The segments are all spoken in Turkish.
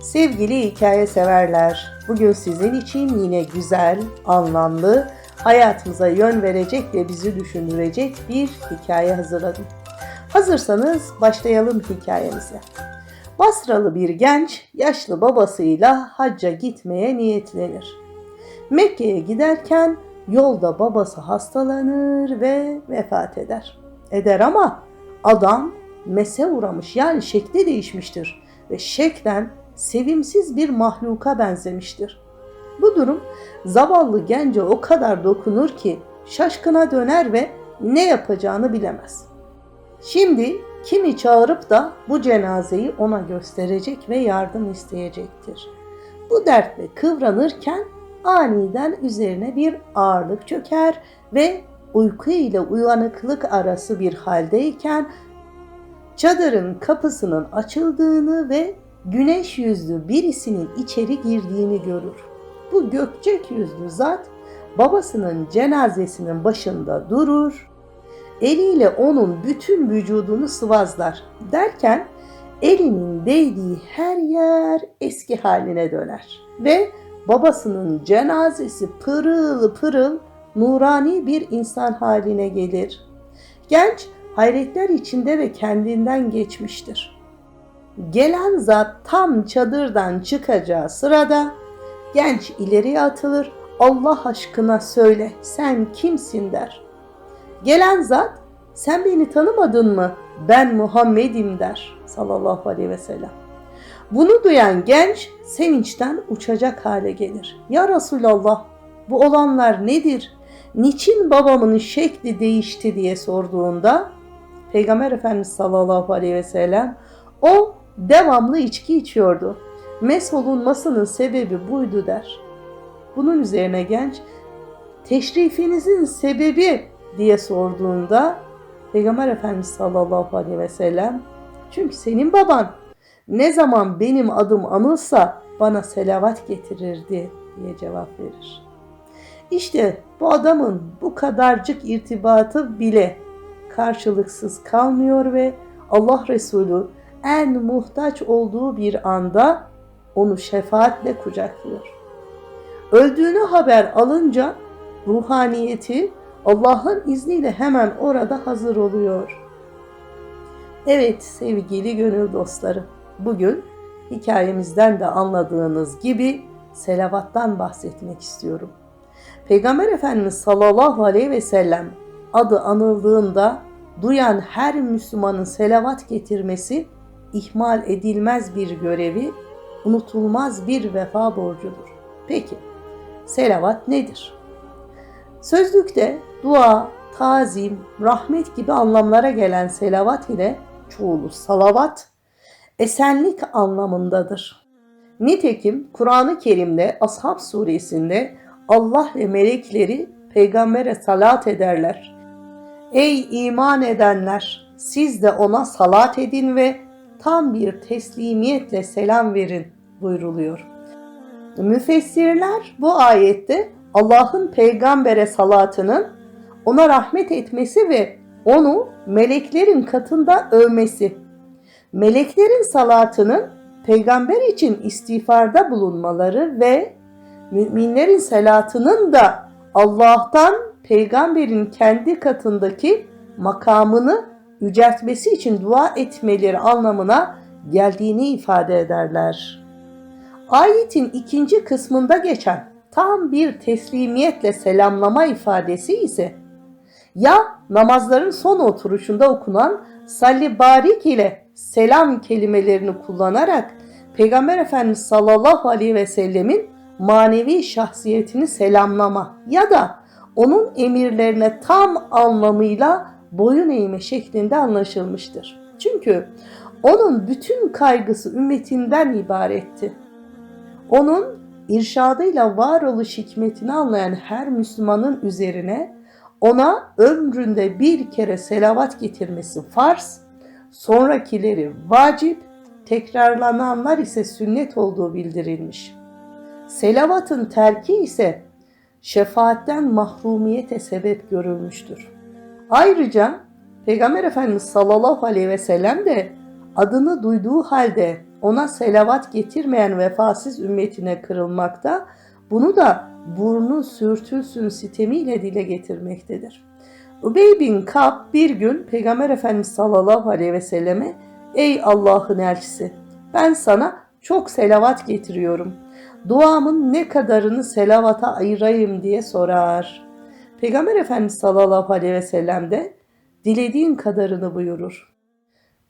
Sevgili hikaye severler, bugün sizin için yine güzel, anlamlı, hayatımıza yön verecek ve bizi düşündürecek bir hikaye hazırladım. Hazırsanız başlayalım hikayemize. Basralı bir genç yaşlı babasıyla hacca gitmeye niyetlenir. Mekke'ye giderken yolda babası hastalanır ve vefat eder. Eder ama adam mese uğramış yani şekli değişmiştir ve şeklen sevimsiz bir mahluka benzemiştir. Bu durum zavallı gence o kadar dokunur ki şaşkına döner ve ne yapacağını bilemez. Şimdi kimi çağırıp da bu cenazeyi ona gösterecek ve yardım isteyecektir. Bu dertle kıvranırken aniden üzerine bir ağırlık çöker ve uyku ile uyanıklık arası bir haldeyken çadırın kapısının açıldığını ve güneş yüzlü birisinin içeri girdiğini görür. Bu gökçek yüzlü zat babasının cenazesinin başında durur, eliyle onun bütün vücudunu sıvazlar derken elinin değdiği her yer eski haline döner ve babasının cenazesi pırıl pırıl nurani bir insan haline gelir. Genç hayretler içinde ve kendinden geçmiştir. Gelen zat tam çadırdan çıkacağı sırada genç ileriye atılır. Allah aşkına söyle sen kimsin der. Gelen zat sen beni tanımadın mı? Ben Muhammed'im der sallallahu aleyhi ve sellem. Bunu duyan genç sevinçten uçacak hale gelir. Ya Resulallah bu olanlar nedir? Niçin babamın şekli değişti diye sorduğunda Peygamber Efendimiz sallallahu aleyhi ve sellem o devamlı içki içiyordu. Mes olunmasının sebebi buydu der. Bunun üzerine genç teşrifinizin sebebi diye sorduğunda Peygamber Efendimiz sallallahu aleyhi ve sellem çünkü senin baban ne zaman benim adım anılsa bana selavat getirirdi diye cevap verir. İşte bu adamın bu kadarcık irtibatı bile karşılıksız kalmıyor ve Allah Resulü en muhtaç olduğu bir anda onu şefaatle kucaklıyor. Öldüğünü haber alınca ruhaniyeti Allah'ın izniyle hemen orada hazır oluyor. Evet sevgili gönül dostları, bugün hikayemizden de anladığınız gibi selavattan bahsetmek istiyorum. Peygamber Efendimiz sallallahu aleyhi ve sellem adı anıldığında duyan her Müslümanın selavat getirmesi ihmal edilmez bir görevi, unutulmaz bir vefa borcudur. Peki, selavat nedir? Sözlükte dua, tazim, rahmet gibi anlamlara gelen selavat ile çoğulu salavat, esenlik anlamındadır. Nitekim Kur'an-ı Kerim'de Ashab suresinde Allah ve melekleri peygambere salat ederler. Ey iman edenler! Siz de ona salat edin ve tam bir teslimiyetle selam verin buyruluyor. Müfessirler bu ayette Allah'ın peygambere salatının ona rahmet etmesi ve onu meleklerin katında övmesi. Meleklerin salatının peygamber için istiğfarda bulunmaları ve müminlerin salatının da Allah'tan peygamberin kendi katındaki makamını yüceltmesi için dua etmeleri anlamına geldiğini ifade ederler. Ayetin ikinci kısmında geçen tam bir teslimiyetle selamlama ifadesi ise ya namazların son oturuşunda okunan salli barik ile selam kelimelerini kullanarak Peygamber Efendimiz sallallahu aleyhi ve sellemin manevi şahsiyetini selamlama ya da onun emirlerine tam anlamıyla boyun eğme şeklinde anlaşılmıştır. Çünkü onun bütün kaygısı ümmetinden ibaretti. Onun irşadıyla varoluş hikmetini anlayan her Müslümanın üzerine ona ömründe bir kere selavat getirmesi farz, sonrakileri vacip, tekrarlananlar ise sünnet olduğu bildirilmiş. Selavatın terki ise şefaatten mahrumiyete sebep görülmüştür. Ayrıca Peygamber Efendimiz sallallahu aleyhi ve sellem de adını duyduğu halde ona selavat getirmeyen vefasız ümmetine kırılmakta, bunu da burnu sürtülsün sitemiyle dile getirmektedir. Ubey bin Kab bir gün Peygamber Efendimiz sallallahu aleyhi ve selleme Ey Allah'ın elçisi ben sana çok selavat getiriyorum. Duamın ne kadarını selavata ayırayım diye sorar. Peygamber Efendimiz sallallahu aleyhi ve sellem de dilediğin kadarını buyurur.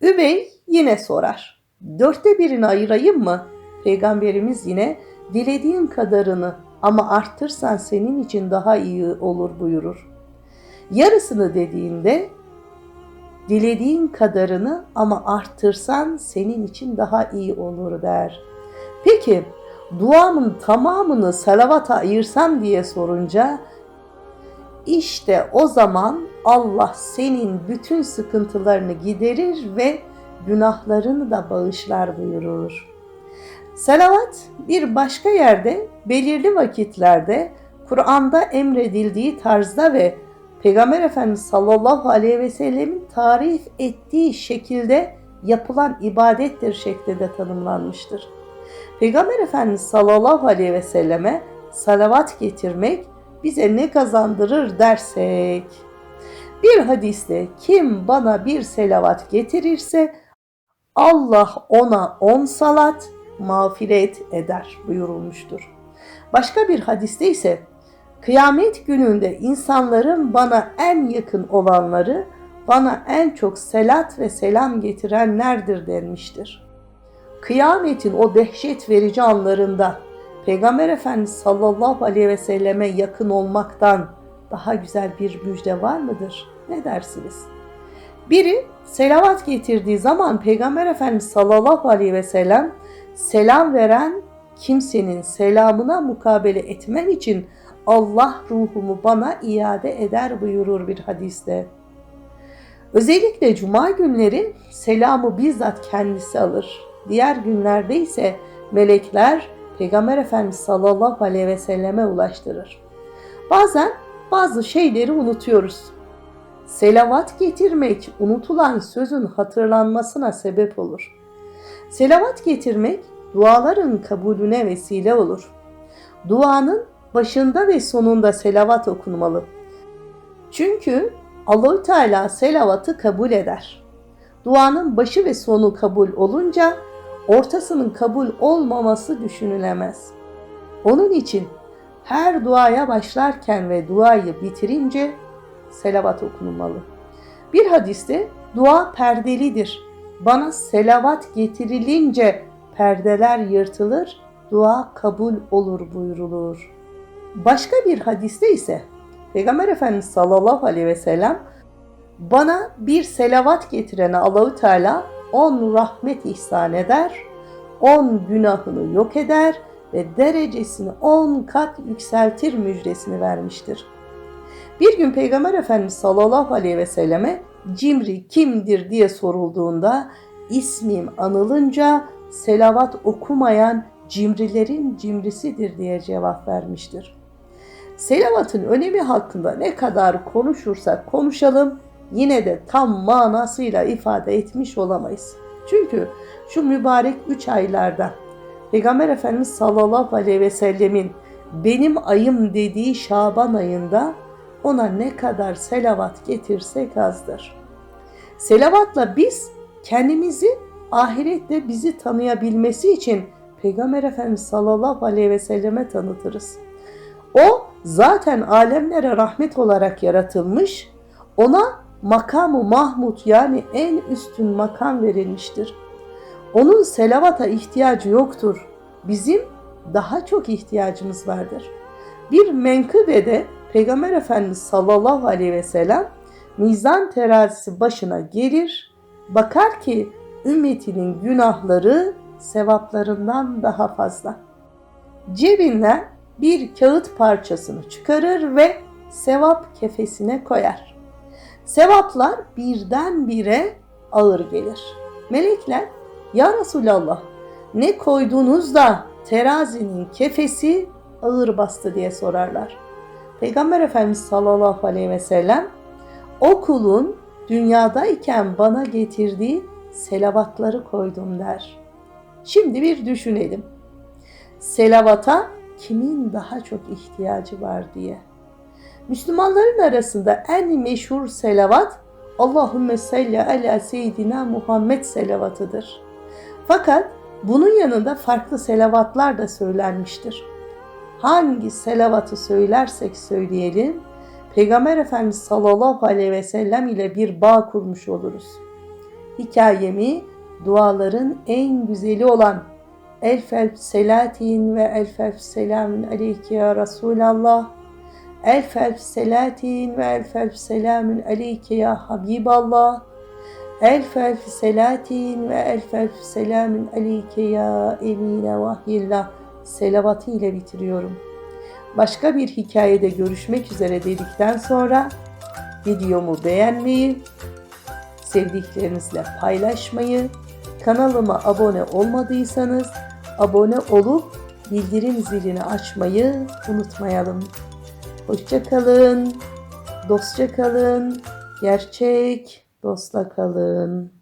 Übey yine sorar. Dörtte birini ayırayım mı? Peygamberimiz yine dilediğin kadarını ama arttırsan senin için daha iyi olur buyurur. Yarısını dediğinde dilediğin kadarını ama arttırsan senin için daha iyi olur der. Peki duamın tamamını salavata ayırsam diye sorunca işte o zaman Allah senin bütün sıkıntılarını giderir ve günahlarını da bağışlar buyurur. Salavat bir başka yerde belirli vakitlerde Kur'an'da emredildiği tarzda ve Peygamber Efendimiz sallallahu aleyhi ve sellemin tarif ettiği şekilde yapılan ibadettir şeklinde tanımlanmıştır. Peygamber Efendimiz sallallahu aleyhi ve selleme salavat getirmek bize ne kazandırır dersek, bir hadiste kim bana bir selavat getirirse Allah ona on salat mağfiret eder buyurulmuştur. Başka bir hadiste ise kıyamet gününde insanların bana en yakın olanları bana en çok selat ve selam getirenlerdir denmiştir. Kıyametin o dehşet verici anlarında Peygamber Efendimiz sallallahu aleyhi ve selleme yakın olmaktan daha güzel bir müjde var mıdır? Ne dersiniz? Biri selavat getirdiği zaman Peygamber Efendimiz sallallahu aleyhi ve sellem selam veren kimsenin selamına mukabele etmem için Allah ruhumu bana iade eder buyurur bir hadiste. Özellikle cuma günleri selamı bizzat kendisi alır. Diğer günlerde ise melekler Peygamber Efendimiz sallallahu aleyhi ve selleme ulaştırır. Bazen bazı şeyleri unutuyoruz. Selavat getirmek unutulan sözün hatırlanmasına sebep olur. Selavat getirmek duaların kabulüne vesile olur. Duanın başında ve sonunda selavat okunmalı. Çünkü Allahü Teala selavatı kabul eder. Duanın başı ve sonu kabul olunca ortasının kabul olmaması düşünülemez. Onun için her duaya başlarken ve duayı bitirince selavat okunmalı. Bir hadiste dua perdelidir. Bana selavat getirilince perdeler yırtılır, dua kabul olur buyurulur. Başka bir hadiste ise Peygamber Efendimiz sallallahu aleyhi ve sellem bana bir selavat getirene Allahü Teala on rahmet ihsan eder, on günahını yok eder ve derecesini on kat yükseltir müjdesini vermiştir. Bir gün Peygamber Efendimiz sallallahu aleyhi ve selleme cimri kimdir diye sorulduğunda ismim anılınca selavat okumayan cimrilerin cimrisidir diye cevap vermiştir. Selavatın önemi hakkında ne kadar konuşursak konuşalım yine de tam manasıyla ifade etmiş olamayız. Çünkü şu mübarek üç aylarda Peygamber Efendimiz sallallahu aleyhi ve sellemin benim ayım dediği Şaban ayında ona ne kadar selavat getirsek azdır. Selavatla biz kendimizi ahirette bizi tanıyabilmesi için Peygamber Efendimiz sallallahu aleyhi ve selleme tanıtırız. O zaten alemlere rahmet olarak yaratılmış, ona makamı Mahmud yani en üstün makam verilmiştir. Onun selavata ihtiyacı yoktur. Bizim daha çok ihtiyacımız vardır. Bir menkıbede Peygamber Efendimiz sallallahu aleyhi ve sellem mizan terazisi başına gelir, bakar ki ümmetinin günahları sevaplarından daha fazla. Cebinden bir kağıt parçasını çıkarır ve sevap kefesine koyar. Sevaplar birdenbire ağır gelir. Melekler, Ya Resulallah ne koydunuz da terazinin kefesi ağır bastı diye sorarlar. Peygamber Efendimiz sallallahu aleyhi ve sellem o kulun dünyadayken bana getirdiği selavatları koydum der. Şimdi bir düşünelim. Selavata kimin daha çok ihtiyacı var diye. Müslümanların arasında en meşhur selavat Allahümme salli ala seyyidina Muhammed selavatıdır. Fakat bunun yanında farklı selavatlar da söylenmiştir. Hangi selavatı söylersek söyleyelim, Peygamber Efendimiz sallallahu aleyhi ve sellem ile bir bağ kurmuş oluruz. Hikayemi duaların en güzeli olan Elf elf selatin ve elf elf selamün aleyke ya Resulallah. Elf elf selatin ve elf elf selamün aleyke ya Habiballah. Elf elf selatin ve elf elf selamün aleyke ya emine vahyillah selavatı ile bitiriyorum. Başka bir hikayede görüşmek üzere dedikten sonra videomu beğenmeyi, sevdiklerinizle paylaşmayı, kanalıma abone olmadıysanız abone olup bildirim zilini açmayı unutmayalım. Hoşça kalın, dostça kalın, gerçek dostla kalın.